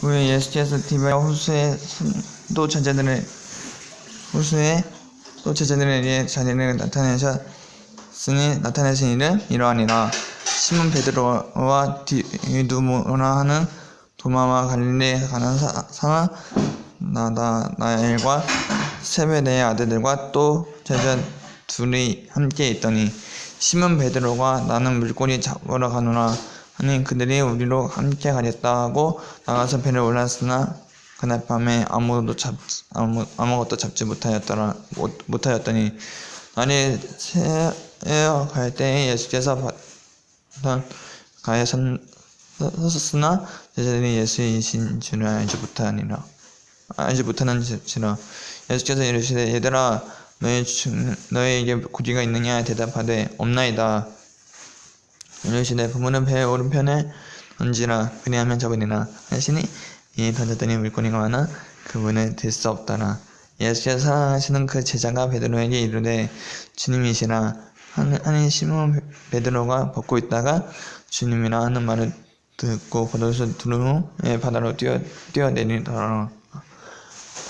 후에 예수께서 디바와 호수의 또 제자들의 호수에 또 제자들에게 자리를 나타내셨으니 나타내신 일은 이러하니라. 시몬 베드로와 디두모나 하는 도마와 갈릴리에 가는 사- 상하 나다나엘과 세베대의 아들들과 또 제자 둘이 함께 있더니 시몬 베드로가 나는 물고기 잡으러 가노라 하니 그들이 우리로 함께 가겠다 하고 나가서 배를 올랐으나 그날 밤에 아무도 잡 아무 아무것도 잡지 못하였더라 못, 못하였더니 날이 새어 갈 때에 예수께서 받던 가에 선 섰으나 제자들이 예수이신 줄을 알지 못하니라 알지 못하는지라. 예수께서 이르시되 얘들아 너희 중 너희에게 고기가 있느냐 대답하되 없나이다 이르시되 부모는 배의 오른편에 던지라. 그리하면 잡으리라. 하시니 이 던졌더니 물고기가 많아 그분을 들 수 없더라. 예수께서 사랑하시는 그 제자가 베드로에게 이르되 주님이시라. 하니- 시몬 베드로가 벗고 있다가 주님이라 하는 말을 듣고 겉옷을 두른 후에 바다로 뛰어 뛰어내리더라.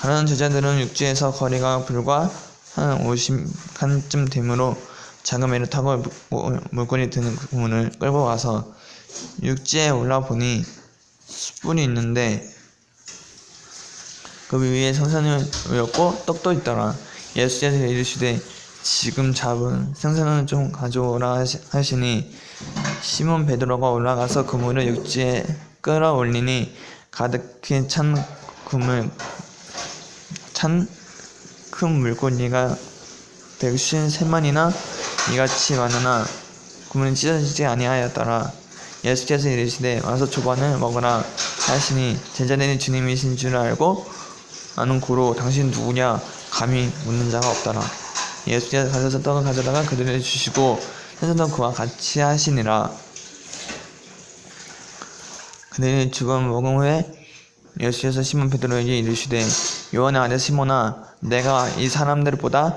다른 제자들은 육지에서 거리가 불과 한 50칸쯤 되므로 배를 타고 물- 물건이 드는 그문을 끌고 와서 육지에 올라 보니 숯불이 있는데 그 위에 생선이 올렸고 떡도 있더라. 예수께서 이르시되 지금 잡은 생선을 좀 가져오라 하시- 하시니 시몬 베드로가 올라가서 그물을 육지에 끌어올리니 가득히 찬 그물 찬 큰 물고기가 백쉰 세만이나 이같이 많으나 그물은 찢어지지 아니하였더라. 예수께서 이르시되 와서 조반을 먹으라 하시니 제자들이 주님이신 줄 알고 아는 고로 당신 누구냐 감히 묻는 자가 없더라. 예수께서 가셔서 떡을 가져다가 그들에게 주시고 해서도 그와 같이 하시니라. 그들이 죽음 먹은 후에 예수께서 시몬 베드로에게 이르시되 요한의 아들 시몬아 내가 이 사람들보다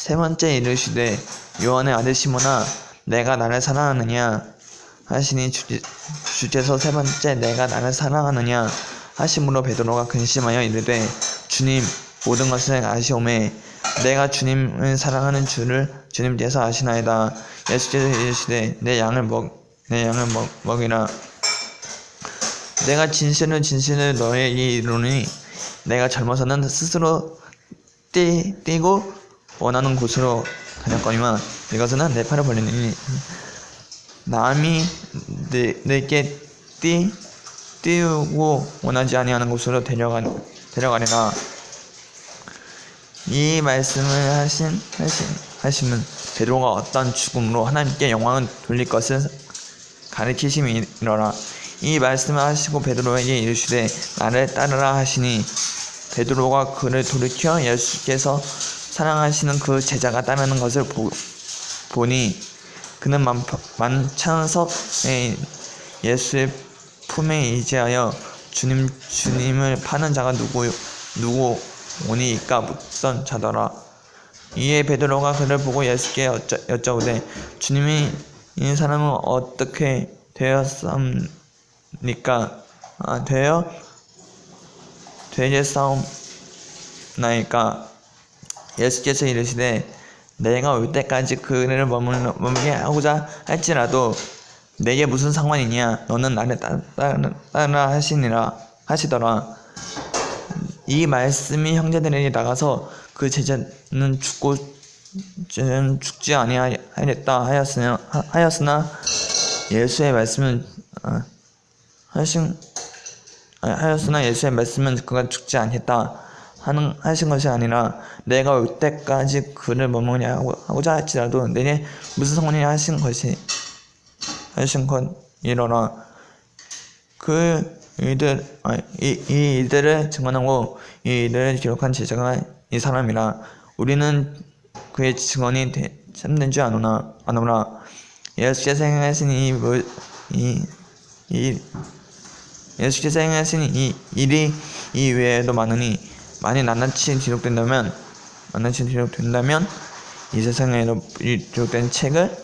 세 번째 이르시되 요한의 아들 시몬아 내가 나를 사랑하느냐? 하시니 주, 주께서 세 번째 내가 나를 사랑하느냐? 하심으로 베드로가 근심하여 이르되 주님 모든 것을 아시오매 내가 주님을 사랑하는 줄을 주님께서 아시나이다. 예수께서 이르시되 내 양을 먹 내 양을 먹, 먹이라. 내가 진실을 진실을 너에게 이르노니 내가 젊어서는 스스로 뛰, 뛰고 원하는 곳으로 다녔거니와 이것은 내 팔을 벌리니 남이 내, 내게 뛰, 띄우고 원하지 아니하는 곳으로 데려가, 데려가리라. 이 말씀을 하신, 하신, 하시면 베드로가 어떤 죽음으로 하나님께 영광을 돌릴 것을 가르치심이니라. 이 말씀을 하시고 베드로에게 이르시되 나를 따르라 하시니 베드로가 그를 돌이켜 예수께서 사랑하시는 그 제자가 따르는 것을 보, 보니 그는 만, 만찬석에 예수의 품에 의지하여 주님 주님을 파는 자가 누구 누구 오니이까 묻던 자더라. 이에 베드로가 그를 보고 예수께 여쭤, 여쭤오되 주님이 이 사람은 어떻게 되었습니까? 아, 되어 되겠사옵나이까 예수께서 이르시되 내가 올 때까지 그를 머물러, 머물게 하고자 할지라도 내게 무슨 상관이냐? 너는 나를 따라 하시니라 하시더라. 이 말씀이 형제들에게 나가서 그 제자는 죽고 죽지 아니하였다 하였으나, 하였으나 예수의 말씀은 아, 하신 아, 하였으나 예수의 말씀은 그가 죽지 않겠다 하는 하신 것이 아니라 내가 올 때까지 그를 머무냐 하고, 하고자 할지라도 내게 무슨 상관이냐 하신 것이 하신 것 이러라 그 이들 아, 이, 이 일들을 증언하고 이 일들을 기록한 제자가 이 사람이라 우리는 그의 증언이 되, 참된 줄 아노나 아노라. 예수께서 행하신 이, 뭐, 이, 이 예수께서 행하신 이 일이 이 외에도 많으니 만일 낱낱이 기록된다면 낱낱이 기록된다면 이 세상에도 기록된 책을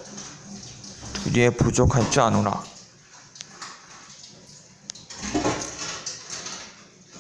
두리에 부족할 줄 아노라